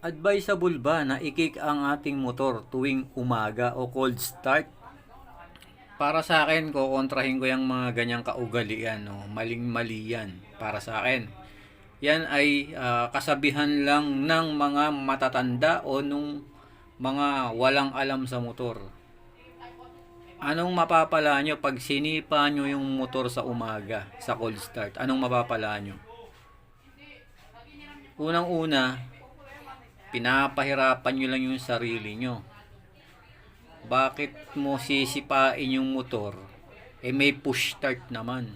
Advisable ba na i-kick ang ating motor tuwing umaga o cold start? Para sa akin, kukontrahin ko yung mga ganyang kaugalian, no? maling-mali yan para sa akin. Yan ay ah, kasabihan lang ng mga matatanda o nung mga walang alam sa motor. Anong mapapala nyo pag sinipa nyo yung motor sa umaga, sa cold start? Anong mapapala nyo? Unang-una, pinapahirapan nyo lang yung sarili nyo. Bakit mo sisipain yung motor? Eh may push start naman.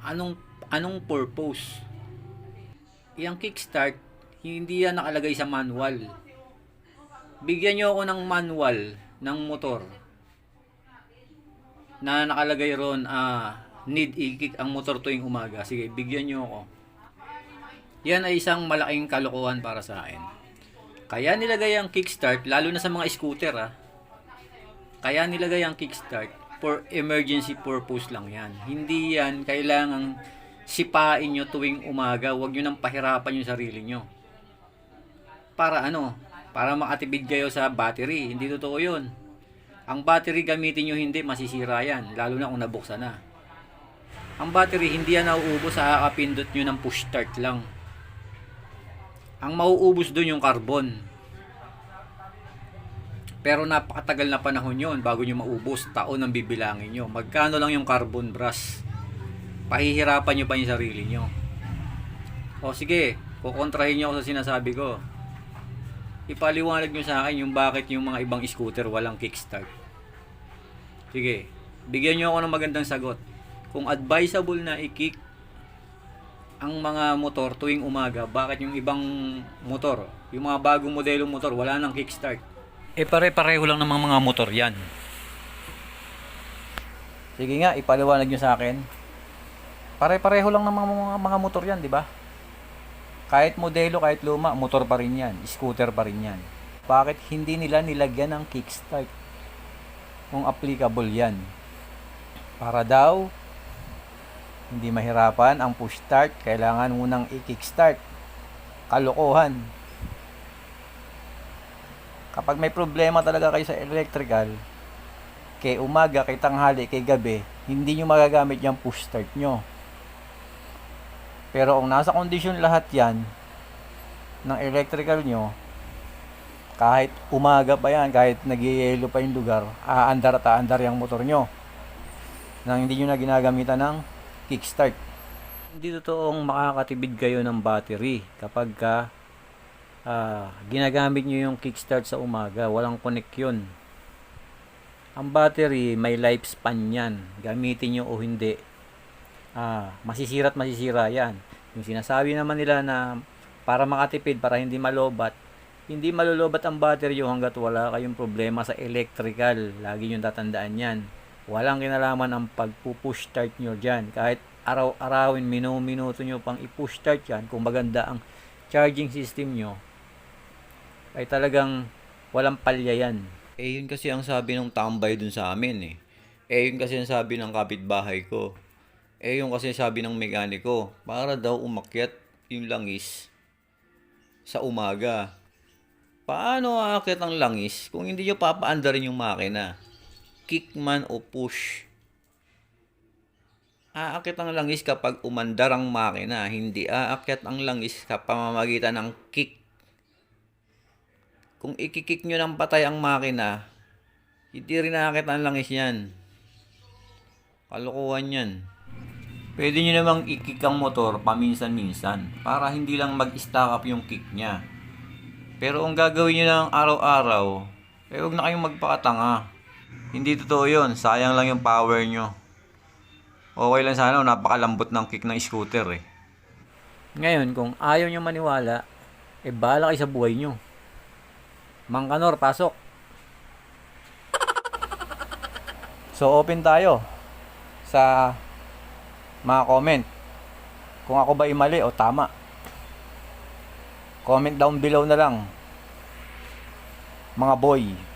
Anong anong purpose? Yung kickstart, hindi yan nakalagay sa manual. Bigyan nyo ako ng manual ng motor na nakalagay ron ah, need i-kick ang motor tuwing umaga. Sige, bigyan nyo ako. Yan ay isang malaking kalokohan para sa akin. Kaya nilagay ang kickstart, lalo na sa mga scooter ah. Kaya nilagay ang kickstart for emergency purpose lang yan. Hindi yan kailangang sipain nyo tuwing umaga. Huwag nyo nang pahirapan yung sarili nyo. Para ano? Para makatipid kayo sa battery. Hindi totoo yun. Ang battery gamitin nyo hindi, masisira yan. Lalo na kung nabuksan na. Ang battery hindi yan nauubos sa kakapindot nyo ng push start lang. Ang mauubos doon yung carbon. Pero napakatagal na panahon yon bago nyo maubos. Taon ang bibilangin nyo. Magkano lang yung carbon brush? Pahihirapan nyo pa yung sarili nyo. O sige, kukontrahin nyo ako sa sinasabi ko. Ipaliwanag nyo sa akin yung bakit yung mga ibang scooter walang kickstart. Sige, bigyan nyo ako ng magandang sagot. Kung advisable na i-kick ang mga motor tuwing umaga, bakit yung ibang motor, yung mga bagong modelong motor, wala nang kickstart? Eh pare-pareho lang ng mga, mga motor yan. Sige nga, ipaliwanag nyo sa akin. Pare-pareho lang ng mga, mga, mga motor yan, di ba? Kahit modelo, kahit luma, motor pa rin yan. Scooter pa rin yan. Bakit hindi nila nilagyan ng kickstart? Kung applicable yan. Para daw, hindi mahirapan ang push start, kailangan munang i-kickstart. Kalokohan. Kapag may problema talaga kayo sa electrical, kay umaga, kay tanghali, kay gabi, hindi nyo magagamit yung push start nyo. Pero kung nasa kondisyon lahat yan, ng electrical nyo, kahit umaga pa yan, kahit nagyayelo pa yung lugar, aandar at aandar yung motor nyo. Nang hindi nyo na ginagamitan ng kickstart. Hindi totoong makakatibid kayo ng battery kapag ka ah, ginagamit nyo yung kickstart sa umaga. Walang connect yun. Ang battery, may lifespan yan. Gamitin nyo o hindi. Ah, masisira at masisira yan. Yung sinasabi naman nila na para makatipid, para hindi malobat, hindi malolobat ang battery yung hanggat wala kayong problema sa electrical. Lagi nyo tatandaan yan. Walang kinalaman ang pagpupush start nyo dyan. Kahit araw-arawin, minuto-minuto nyo pang i-push start yan, kung maganda ang charging system nyo, ay talagang walang palya yan. Eh yun kasi ang sabi ng tambay dun sa amin eh. Eh yun kasi ang sabi ng kapitbahay ko. Eh yun kasi sabi ng mekaniko, para daw umakyat yung langis sa umaga. Paano aakyat ang langis kung hindi nyo papaandarin yung makina? Kick man o push? Aakyat ang langis kapag umandar ang makina, hindi aakyat ang langis sa pamamagitan ng kick. Kung ikikik nyo ng patay ang makina, hindi rin aakyat ang langis yan. Kalokohan yan. Pwede nyo namang ikik ang motor paminsan-minsan para hindi lang mag-stack up yung kick niya. Pero kung gagawin nyo ng araw-araw, eh huwag na kayong magpakatanga. Hindi totoo yun. Sayang lang yung power nyo. Okay lang sana, napakalambot ng kick ng scooter eh. Ngayon, kung ayaw nyo maniwala, eh bahala kayo sa buhay nyo. Mang Kanor, pasok. So, open tayo sa mga comment. Kung ako ba mali o tama. Comment down below na lang. Mga boy.